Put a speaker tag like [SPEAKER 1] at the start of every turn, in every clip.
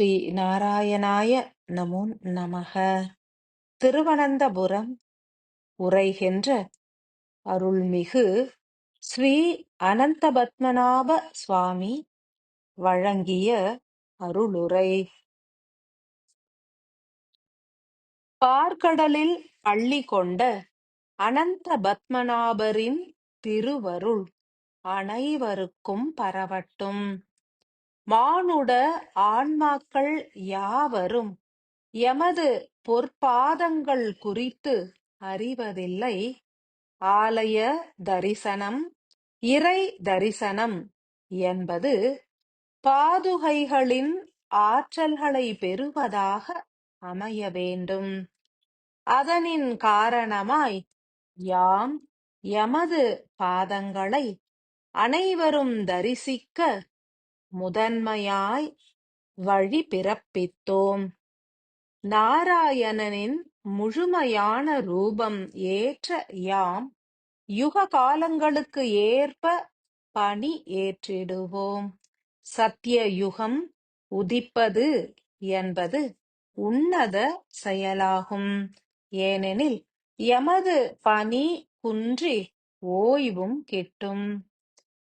[SPEAKER 1] ஸ்ரீ நாராயணாய நமோ நமக. திருவனந்தபுரம் உரைகின்ற அருள்மிகு ஸ்ரீ அனந்தபத்மநாப சுவாமி வழங்கிய அருளுரை. பார்க்கடலில் பள்ளி கொண்ட அனந்த பத்மநாபரின் திருவருள் அனைவருக்கும் பரவட்டும். மானுட ஆன்மாக்கள் யாவரும் எமது பொற்பாதங்கள் குறித்து அறிவதில்லை. ஆலய தரிசனம் இறை தரிசனம் என்பது பாதுகைகளின் ஆற்றல்களை பெறுவதாக அமைய வேண்டும். அதனின் காரணமாய் யாம் எமது பாதங்களை அனைவரும் தரிசிக்க முதன்மையாய் வழி பிறப்பித்தோம். நாராயணனின் முழுமையான ரூபம் ஏற்ற யாம் யுக காலங்களுக்கு ஏற்ப பணி ஏற்றிடுவோம். சத்திய யுகம் உதிப்பது என்பது உன்னத செயலாகும். ஏனெனில் எமது பணி குன்றி ஓய்வும் கிட்டும்.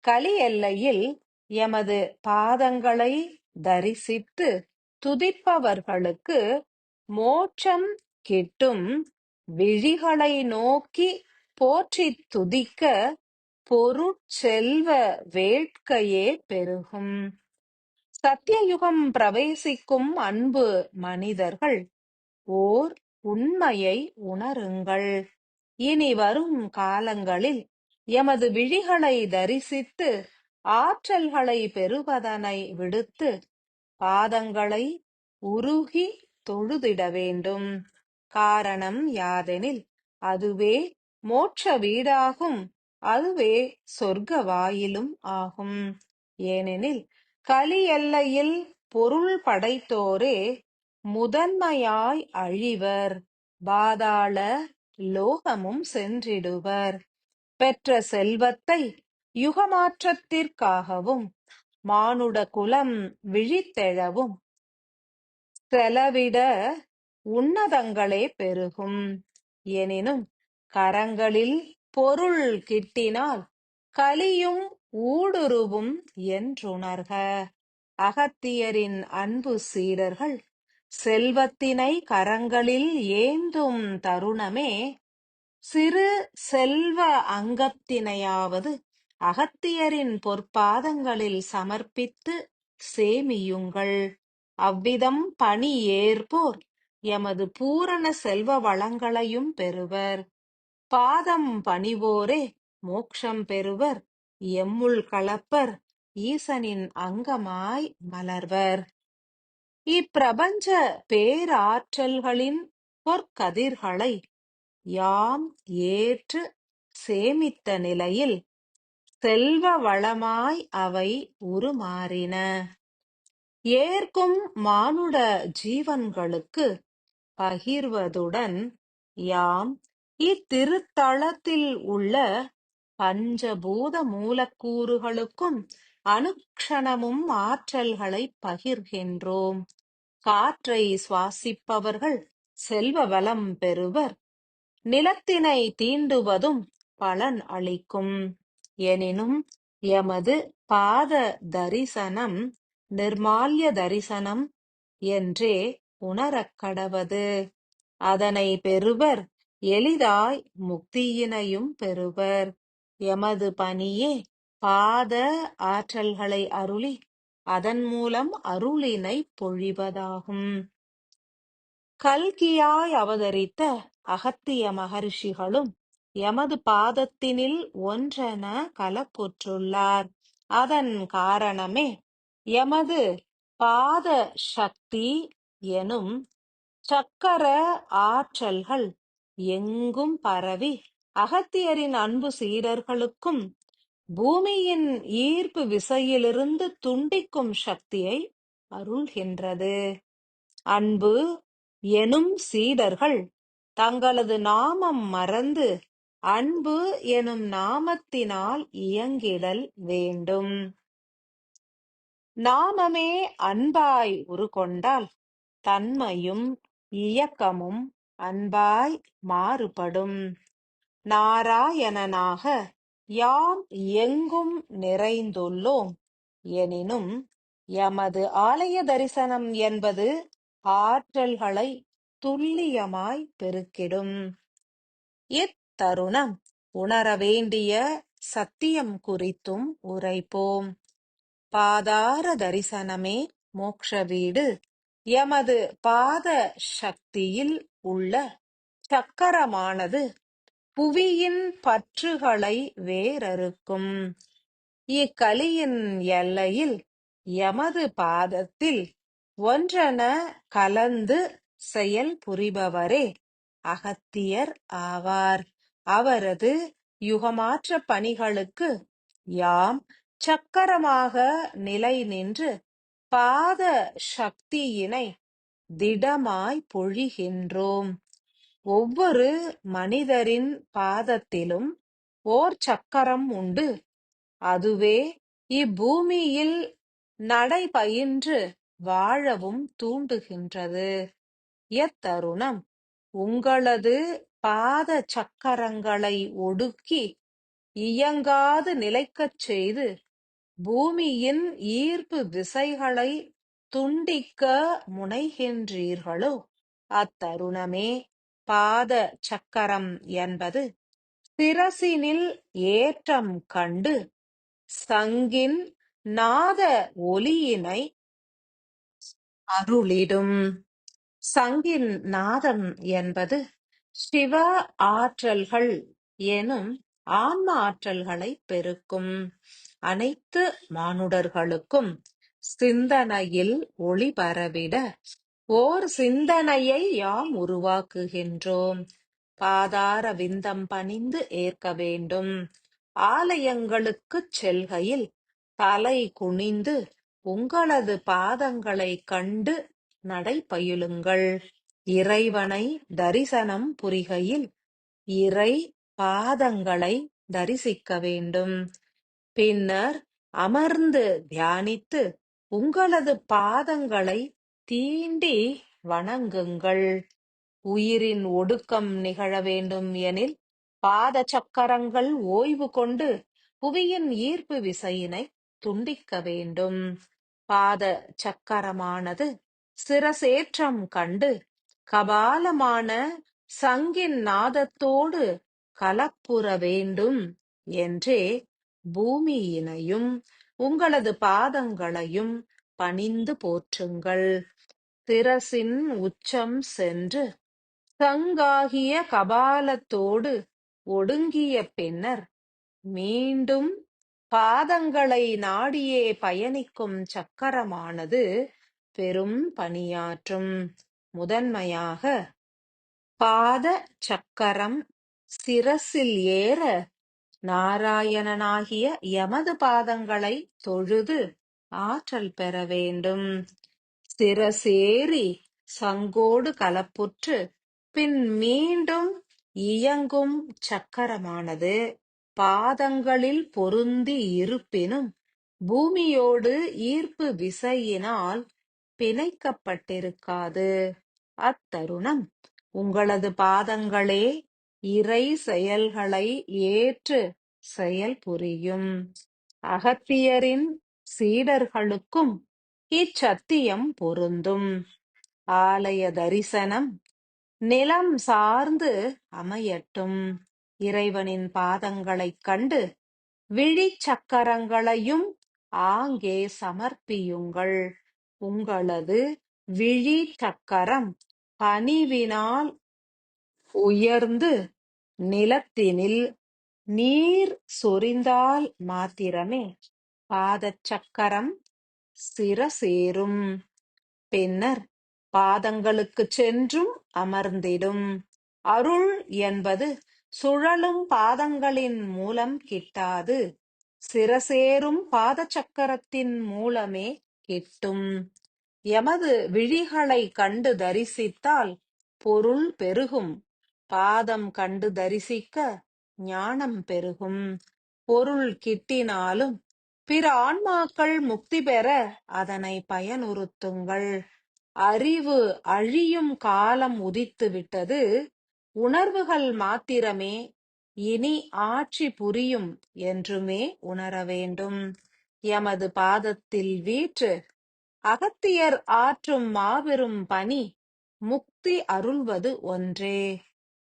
[SPEAKER 1] கலி எல்லையில் எமது பாதங்களை தரிசித்து துதிப்பவர்களுக்கு மோட்சம் கிட்டும். விழிகளை நோக்கி போற்றித் துதிக்க பொருட்செல்வ வேட்கையே பெருகும். சத்தியயுகம் பிரவேசிக்கும் அன்பு மனிதர்கள் ஓர் உண்மையை உணருங்கள். இனி வரும் காலங்களில் எமது விழிகளை தரிசித்து ஆற்றல்களை பெறுவதனை விடுத்து பாதங்களை உருகி தொழுதிட வேண்டும். காரணம் யாதெனில் அதுவே மோட்ச வீடாகும் அதுவே சொர்க்க வாயிலும் ஆகும். ஏனெனில் கலி எல்லையில் பொருள் படைத்தோரே முதன்மையாய் அழிவர் பாதாள லோகமும் சென்றிடுவர். பெற்ற செல்வத்தை யுகமாற்றத்திற்காகவும் மானுட குலம் விழித்தெழவும். செலவிட உன்னதங்களே பெருகும். எனினும் கரங்களில் பொருள் கிட்டினால் கலியும் ஊடுருவும் என்றுணர்க. அகத்தியரின் அன்பு சீடர்கள் செல்வத்தினை கரங்களில் ஏந்தும் தருணமே சிறு செல்வ அங்கத்தினையாவது அகத்தியரின் பொற்பாதங்களில் சமர்ப்பித்து சேமியுங்கள். அவ்விதம் பணி ஏற்போர். எமது பூரண செல்வ வளங்களையும் பெறுவர். பாதம் பணிவோரே மோக்ஷம் பெறுவர். எம்முள் கலப்பர் ஈசனின் அங்கமாய் மலர்வர். இப்பிரபஞ்ச பேராற்றல்களின் பொற்கதிர்களை யாம் ஏற்று சேமித்த நிலையில் செல்வ வளமாய் அவை உருமாறின. ஏற்கும் மானுட ஜீவன்களுக்கு பகிர்வதுடன் யாம் இத்திருத்தளத்தில் உள்ள பஞ்சபூத மூலக்கூறுகளுக்கும் அனுக்ஷணமும் ஆற்றல்களை பகிர்கின்றோம். காற்றை சுவாசிப்பவர்கள் செல்வ வளம் பெறுவர். நிலத்தினை தீண்டுவதும் பலன் அளிக்கும். எனினும் எமது பாத தரிசனம் நிர்மால்ய தரிசனம் என்றே உணரக் கடவது. அதனை பெறுவர் எளிதாய் முக்தியினையும் பெறுவர். எமது பணியே பாத ஆற்றல்களை அருளி அதன் மூலம் அருளினை பொழிவதாகும். கல்கியாய் அவதரித்த அகத்திய மகர்ஷிகளும் எமது பாதத்தினில் ஒன்றென கலப்புற்றுள்ளார். அதன் காரணமே எமது பாத சக்தி எனும் சக்கர ஆற்றல்கள் எங்கும் பரவி அகத்தியரின் அன்பு சீடர்களுக்கும் பூமியின் ஈர்ப்பு விசையிலிருந்து துண்டிக்கும் சக்தியை அருள்கின்றது. அன்பு எனும் சீடர்கள் தங்களது நாமம் மறந்து அன்பு எனும் நாமத்தினால் இயங்கிடல் வேண்டும். நாமமே அன்பாய் உருகொண்டால் தன்மையும் இயக்கமும் அன்பாய் மாறுபடும். நாராயணனாக யாம் எங்கும் நிறைந்துள்ளோம் எனினும் எமது ஆலய தரிசனம் என்பது ஆற்றல்களை துல்லியமாய் பெருக்கிடும். தருணம். உணர வேண்டிய சத்தியம் குறித்தும் உரைப்போம். பாதார தரிசனமே மோக்ஷ வீடு. எமது பாத சக்தியில் உள்ள சக்கரமானது புவியின் பற்றுகளை வேறறுக்கும். இக்கலியின் எல்லையில் எமது பாதத்தில் ஒன்றென கலந்து செயல் புரிபவரே அகத்தியர் ஆவார். அவரது யுகமாற்ற பணிகளுக்கு யாம் சக்கரமாக நிலை நின்று பாத சக்தியினை திடமாய் பொழிகின்றோம். ஒவ்வொரு மனிதரின் பாதத்திலும் ஓர் சக்கரம் உண்டு. அதுவே இப்பூமியில் நடைபயின்று வாழவும் தூண்டுகின்றது. எத்தருணம்! உங்களது பாத சக்கரங்களை ஒடுக்கி இயங்காது நிலைக்கச் செய்து பூமியின் ஈர்ப்பு விசைகளை துண்டிக்க முனைகின்றீர்களோ? அத்தருணமே பாத சக்கரம் என்பது சிரசினில் ஏற்றம் கண்டு சங்கின் நாத ஒலியினை அருளிடும். சங்கின் நாதம் என்பது சிவ ஆற்றல்கள் எனும் ஆன்ம ஆற்றல்களை பெருக்கும். அனைத்து மானுடர்களுக்கும் சிந்தனையில் ஒளி பரவிட ஓர் சிந்தனையை யாம் உருவாக்குகின்றோம். பாதார விந்தம் பணிந்து ஏற்க வேண்டும். ஆலயங்களுக்குச் செல்கையில் தலை குனிந்து உங்களது பாதங்களைக் கண்டு நடைபயிலுங்கள். இறைவனை தரிசனம் புரிகையில் இறை பாதங்களை தரிசிக்க வேண்டும். பின்னர் அமர்ந்து தியானித்து உங்களது பாதங்களை தீண்டி வணங்குங்கள். உயிரின் ஒடுக்கம் நிகழ வேண்டும் எனில் பாத சக்கரங்கள் ஓய்வு கொண்டு புவியின் ஈர்ப்பு விசையினை துண்டிக்க வேண்டும். பாத சக்கரமானது சிரசேற்றம் கண்டு கபாலமான சங்கின் நாதத்தோடு கலப்புற வேண்டும் என்றே பூமியினையும் உங்களது பாதங்களையும் பணிந்து போற்றுங்கள். சிரசின் உச்சம் சென்று சங்காகிய கபாலத்தோடு ஒடுங்கிய பின்னர் மீண்டும் பாதங்களை நாடியே பயணிக்கும் சக்கரமானது பெரும் பணியாற்றும். முதன்மையாக பாத சக்கரம் சிரசில் ஏற நாராயணனாகிய எமது பாதங்களை தொழுது ஆற்றல் பெற வேண்டும். சிரசேறி சங்கோடு கலப்புற்று பின் மீண்டும் இயங்கும் சக்கரமானது. பாதங்களில் பொருந்தி இருப்பினும் பூமியோடு ஈர்ப்பு விசையினால் பிணைக்கப்பட்டிருக்காது. அத்தருணம். உங்களது பாதங்களே இறை செயல்களை ஏற்று செயல் புரியும். அகத்தியரின் சீடர்களுக்கும் இச்சத்தியம் பொருந்தும். ஆலய தரிசனம் நிலம் சார்ந்து அமையட்டும். இறைவனின் பாதங்களைக் கண்டு விழிச் சக்கரங்களையும் ஆங்கே சமர்ப்பியுங்கள். உங்களது விழி சக்கரம் பணிவினால் உயர்ந்து நிலத்தினில் நீர் சொரிந்தால் மாத்திரமே பாதச் சக்கரம் சிரசேரும். பின்னர் பாதங்களுக்கு சென்றும் அமர்ந்திடும். அருள் என்பது சுழலும் பாதங்களின் மூலம் கிட்டாது. சிரசேரும் பாதச்சக்கரத்தின் மூலமே கிட்டும். எமது விழிகளை கண்டு தரிசித்தால் பொருள் பெருகும். பாதம் கண்டு தரிசிக்க ஞானம் பெருகும். பொருள் கிட்டினாலும் பிற ஆன்மாக்கள் முக்தி பெற அதனை பயனுறுத்துங்கள். அறிவு அழியும் காலம் உதித்து விட்டது. உணர்வுகள் மாத்திரமே இனி ஆட்சி புரியும் என்றுமே உணர வேண்டும் எமது பாதத்தில் வீற்று அகத்தியர் ஆற்றும் மாபெரும் பணி முக்தி அருள்வது ஒன்றே.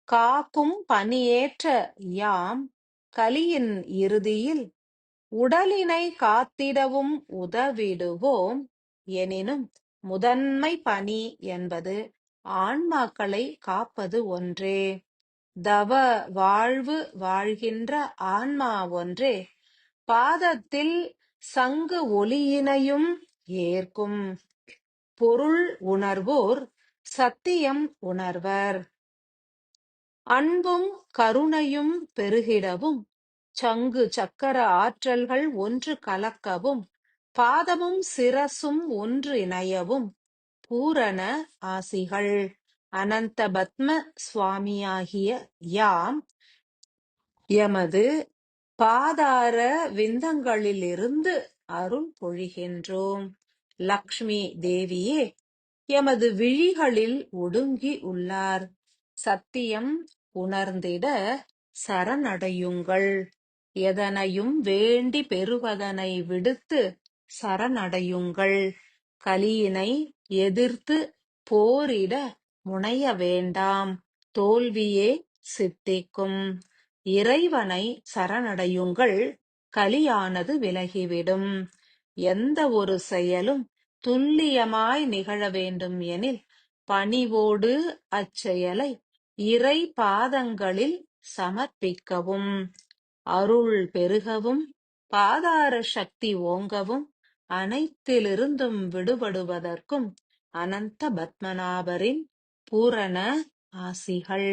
[SPEAKER 1] காக்கும் பணியேற்ற யாம் கலியின் இறுதியில் உடலினை காத்திடவும் உதவிடுவோம் எனினும் முதன்மை பணி என்பது ஆன்மாக்களை காப்பது ஒன்றே. தவ வாழ்வு வாழ்கின்ற ஆன்மா ஒன்றே. பாதத்தில் சங்கு ஒலியினையும் ஏற்கும். பொருள் உணர்வோர் சத்தியம் உணர்வர். அன்பும் கருணையும் பெருகிடவும் சங்கு சக்கர ஆற்றல்கள் ஒன்று கலக்கவும் பாதமும் சிரசும் ஒன்று இணையவும் பூரண ஆசிகள். அனந்த பத்ம சுவாமியாகிய யாம் எமது பாதார விந்தங்களிலிருந்து அருள் பொழிகின்றோம். லக்ஷ்மி தேவியே எமது விழிகளில் ஒடுங்கி உள்ளார். சத்தியம் உணர்ந்திட சரணடையுங்கள். எதனையும் வேண்டி பெறுவதனை விடுத்து சரணடையுங்கள். கலியினை எதிர்த்து போரிட முனைய வேண்டாம். தோல்வியே சித்திக்கும். இறைவனை சரணடையுங்கள். கலியானது விலகிவிடும். எந்த ஒரு செயலும் துல்லியமாய் நிகழ வேண்டும் எனில் பணிவோடு அச்செயலை இறை பாதங்களில் சமர்ப்பிக்கவும் அருள் பெருகவும் பாதார சக்தி ஓங்கவும் அனைத்திலிருந்தும் விடுபடுவதற்கும் அனந்த பத்மநாபரின் பூரண ஆசிகள்.